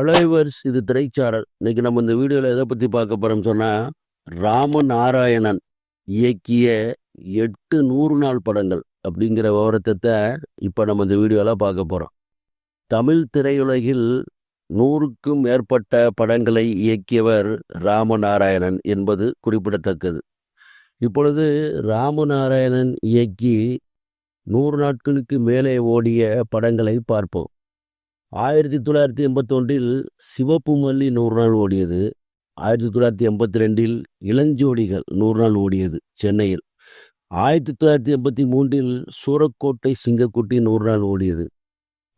ஹலோவர்ஸ் இது திரைச்சாரல் இன்னைக்கு நம்ம இந்த வீடியோவில் எதை பற்றி பார்க்க போகிறோம்னு சொன்னால் ராமநாராயணன் இயக்கிய எட்டு நூறு நாள் படங்கள் அப்படிங்கிற விவரத்தை இப்போ நம்ம இந்த வீடியோவில் பார்க்க போகிறோம் தமிழ் திரையுலகில் நூறுக்கும் மேற்பட்ட படங்களை இயக்கியவர் ராமநாராயணன் என்பது குறிப்பிடத்தக்கது. இப்பொழுது ராமநாராயணன் இயக்கி நூறு நாட்களுக்கு மேலே ஓடிய படங்களை பார்ப்போம். ஆயிரத்தி தொள்ளாயிரத்தி எண்பத்தொன்றில் சிவப்பு மல்லி நூறு நாள் ஓடியது. ஆயிரத்தி தொள்ளாயிரத்தி எண்பத்தி ரெண்டில் இளஞ்சோடிகள் நூறு நாள் ஓடியது சென்னையில். ஆயிரத்தி தொள்ளாயிரத்தி எண்பத்தி மூன்றில் சூரக்கோட்டை சிங்கக்குட்டி நூறு நாள் ஓடியது.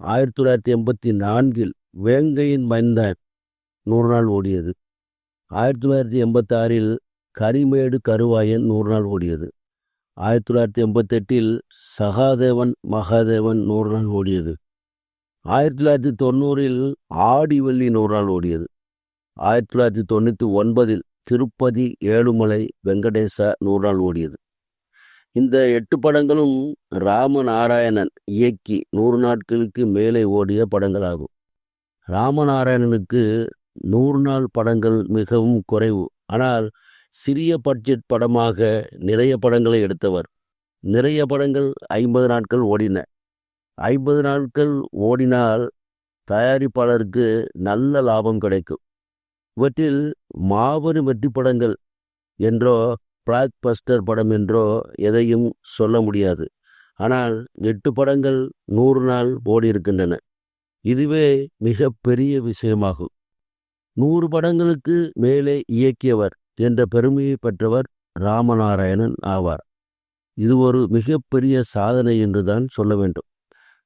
ஆயிரத்தி தொள்ளாயிரத்தி எண்பத்தி நான்கில் வேங்கையின் மைந்தன் நூறு நாள் ஓடியது. ஆயிரத்தி தொள்ளாயிரத்தி எண்பத்தாறில் கரிமேடு கருவாயன் நூறு நாள் ஓடியது. ஆயிரத்தி தொள்ளாயிரத்தி எண்பத்தெட்டில் சகாதேவன் மகாதேவன் நூறு நாள் ஓடியது. ஆயிரத்தி தொள்ளாயிரத்தி தொண்ணூறில் ஆடிவள்ளி நூறு நாள் ஓடியது. ஆயிரத்தி தொள்ளாயிரத்தி தொண்ணூற்றி ஒன்பதில் திருப்பதி ஏழுமலை வெங்கடேச நூறு நாள் ஓடியது. இந்த எட்டு படங்களும் ராமநாராயணன் இயக்கி நூறு நாட்களுக்கு மேலே ஓடிய படங்களாகும். ராமநாராயணனுக்கு நூறு நாள் படங்கள் மிகவும் குறைவு. ஆனால் சிறிய பட்ஜெட் படமாக நிறைய படங்களை எடுத்தவர். நிறைய படங்கள் ஐம்பது நாட்கள் ஓடின. ஐம்பது நாட்கள் ஓடினால் தயாரிப்பாளருக்கு நல்ல லாபம் கிடைக்கும். இவற்றில் மாபெரும் வெற்றி படங்கள் என்றோ பிளாக் பஸ்டர் படம் என்றோ எதையும் சொல்ல முடியாது. ஆனால் எட்டு படங்கள் நூறு நாள் ஓடி இருக்கின்றன இதுவே மிக பெரிய விஷயமாகும். நூறு படங்களுக்கு மேலே இயக்கியவர் என்ற பெருமையை பெற்றவர் ராமநாராயணன் ஆவார். இது ஒரு மிகப்பெரிய சாதனை என்றுதான் சொல்ல வேண்டும்.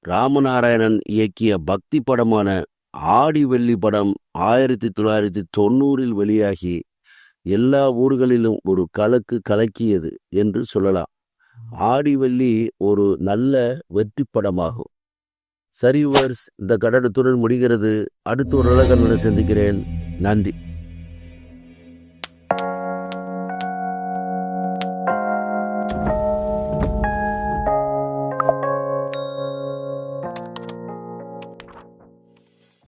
ராமநாராயணன் இயக்கிய பக்தி படமான ஆடி வெள்ளி படம் ஆயிரத்தி தொள்ளாயிரத்தி தொண்ணூறில் வெளியாகி எல்லா ஊர்களிலும் ஒரு கலக்கு கலக்கியது என்று சொல்லலாம். ஆடிவெள்ளி ஒரு நல்ல வெற்றி படமாகும். சரி வர்ஸ் இந்த கடனத்துடன் முடிகிறது. அடுத்த ஒரு அழகனுடன் சந்திக்கிறேன். நன்றி.